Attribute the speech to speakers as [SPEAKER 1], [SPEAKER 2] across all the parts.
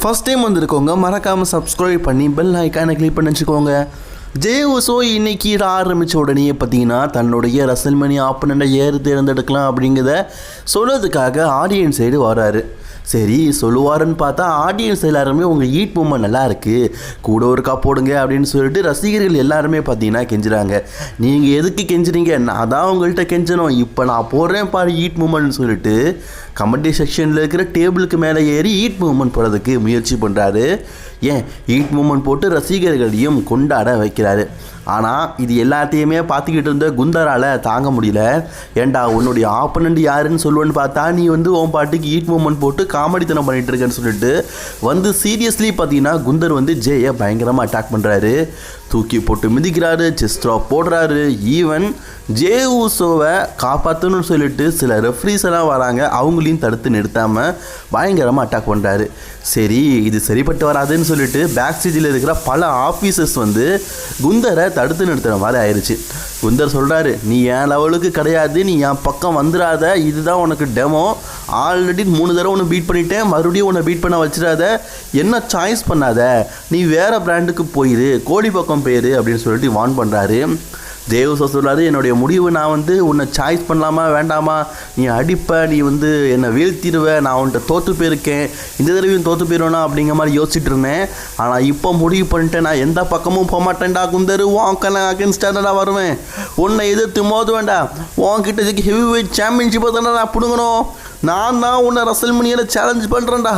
[SPEAKER 1] First time வந்திருக்கவங்க மறக்காமல் subscribe பண்ணி bell ஐக்கானை கிளிக் பண்ணி வச்சுக்கோங்க. ஜே உசோ இன்னைக்கு ஆரம்பித்த உடனே பார்த்தீங்கன்னா தன்னுடைய ரசல்மணி ஆப்பனண்ட்டை ஏறு தேர்ந்தெடுக்கலாம் அப்படிங்கிறத சொல்கிறதுக்காக ஆடியன்ஸ் சைடு வராரு. சரி சொல்லுவாருன்னு பார்த்தா ஆடியன்ஸ் எல்லாருமே உங்கள் ஈட் மூமெண்ட் நல்லா இருக்குது கூட ஒரு கா போடுங்க அப்படின்னு சொல்லிட்டு ரசிகர்கள் எல்லாருமே பார்த்தீங்கன்னா கெஞ்சுறாங்க. நீங்கள் எதுக்கு கெஞ்சுறீங்க? நான் தான் உங்கள்கிட்ட கெஞ்சணும். இப்போ நான் போடுறேன் பாரு ஈட் மூமெண்ட்னு சொல்லிட்டு கமெண்டி செக்ஷனில் இருக்கிற டேபிளுக்கு மேலே ஏறி ஈட் மூமெண்ட் போடுறதுக்கு முயற்சி பண்ணுறாரு ஏன்? ஹீட் மூமெண்ட் போட்டு ரசிகர்களையும் கொண்டாட வைக்கிறாரு. ஆனால் இது எல்லாத்தையுமே பார்த்துக்கிட்டு இருந்த குந்தரால் தாங்க முடியல. ஏண்டா உன்னுடைய ஆப்பனண்ட் யாருன்னு சொல்லுவேன்னு பார்த்தா நீ வந்து உன் பாட்டுக்கு ஈட் மூமெண்ட் போட்டு காமெடித்தனம் பண்ணிட்டு இருக்கேன்னு சொல்லிட்டு வந்து சீரியஸ்லி பார்த்தீங்கன்னா குந்தர் வந்து ஜேயை பயங்கரமாக அட்டாக் பண்ணுறாரு தூக்கி போட்டு மிதிக்கிறாரு செஸ்ட்ரா போடுறாரு. ஈவன் ஜே ஊசோவை காப்பாற்றணும்னு சொல்லிட்டு சில ரெஃப்ரீஸ் எல்லாம் வராங்க. அவங்களையும் தடுத்து நிறுத்தாமல் பயங்கரமாக அட்டாக் பண்ணுறாரு சரி இது சரிப்பட்டு வராதுன்னு சொல்லிட்டு பேக் ஸ்டேஜில் இருக்கிற பல ஆஃபீஸர்ஸ் வந்து குந்தரை தடுத்து நிறுத்துகிற மாதிரி ஆயிடுச்சு குந்தர் சொல்கிறாரு நீ என் லெவலுக்கு கிடையாது. நீ என் பக்கம் வந்துடாத இதுதான் உனக்கு டெமோ ஆல்ரெடி மூணு தடவை ஒன்று பீட் பண்ணிட்டேன். மறுபடியும் உன்னை பீட் பண்ண வச்சிடாத. என்ன சாய்ஸ் பண்ணாத? நீ வேறு பிராண்டுக்கு போயிரு. கோடி பக்கம் போயிரு அப்படின்னு சொல்லிட்டு வான் பண்ணுறாரு தேவசா சொல்லாது என்னுடைய முடிவு நான் வந்து உன்னை சாய்ஸ் பண்ணலாமா வேண்டாமா? நீ அடிப்ப நீ வந்து என்னை வீழ்த்திடுவ. நான் உன்கிட்ட தோற்று போயிருக்கேன். இந்த தடவையும் தோற்று போயிடுவேனா? அப்படிங்கிற மாதிரி யோசிச்சுட்டு இருந்தேன். ஆனால் இப்போ முடிவு பண்ணிட்டேன். நான் எந்த பக்கமும் போக மாட்டேன்டா குந்தரு. உன் அகேன்ஸ்டாக நான் வருவேன். உன்னை எதிர்த்து மோதுவேண்டா வேண்டாம் உன்கிட்ட இதுக்கு ஹெவி வெயிட் சாம்பியன்ஷிப்பை தானே நான் பிடுங்கணும். நான் தான் உன்னை ரசல் மணியில் சேலஞ்ச் பண்ணுறேன்டா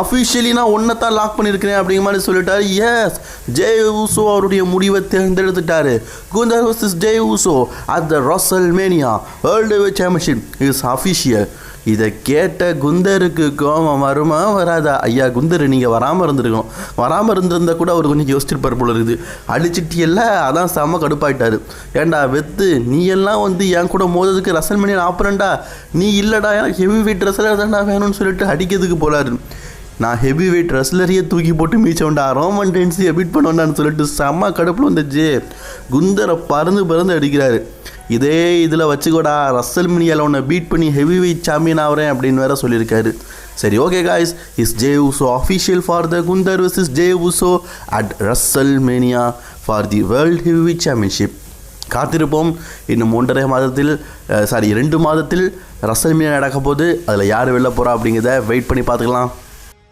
[SPEAKER 1] அஃபிஷியலி நான் ஒன்றை தான் லாக் பண்ணியிருக்கிறேன் அப்படிங்கிற மாதிரி சொல்லிட்டாரு. எஸ் ஜே ஊசோ அவருடைய முடிவை தேர்ந்தெடுத்துட்டாரு. Gunther versus Jey Uso at the WrestleMania world championship is official இதை கேட்ட குந்தருக்கு கோபம் வருமா வராதா? ஐயா குந்தர் நீங்கள் வராமல் இருந்திருக்கோம் வராமல் இருந்திருந்தா கூட அவர் கொஞ்சம் யோசிச்சிருப்பார் போல இருக்குது. அடிச்சிட்டியல்ல அதான் செம்ம கடுப்பாயிட்டாரு. ஏன்டா வெத்து நீ எல்லாம் வந்து என் கூட மோததுக்கு ரசல் பண்ணி ஆப்பரண்டா நீ இல்லைடா எனக்கு ஹெவி வெயிட் ரெஸ்லர் தான்டா வேணும்னு சொல்லிட்டு அடிக்கிறதுக்கு போலாரு நான் ஹெவி வெயிட் ரெஸ்லரையே தூக்கி போட்டு மீச்சவன்டா. ரோமன் டென்ஸையை பீட் பண்ணுவேன்டான்னு சொல்லிட்டு செம்ம கடுப்பில் வந்துச்சு குந்தரை பறந்து பறந்து அடிக்கிறாரு. இதே இதில் வச்சுக்கோடா ரசல் மினியால் உன்னை பீட் பண்ணி ஹெவி வெயிட் சாம்பியன் ஆகிறேன் அப்படின்னு வேற சொல்லியிருக்காரு. சரி okay guys is Jey Uso official for the Gunther versus Jey Uso at WrestleMania for the world heavyweight championship காத்திருப்போம். இன்னும் ஒன்றரை மாதத்தில் சாரி ரெண்டு மாதத்தில் ரசல் மீனா நடக்க போது அதில் யார் வெளில போகிறா அப்படிங்கிறத வெயிட் பண்ணி பார்த்துக்கலாம்.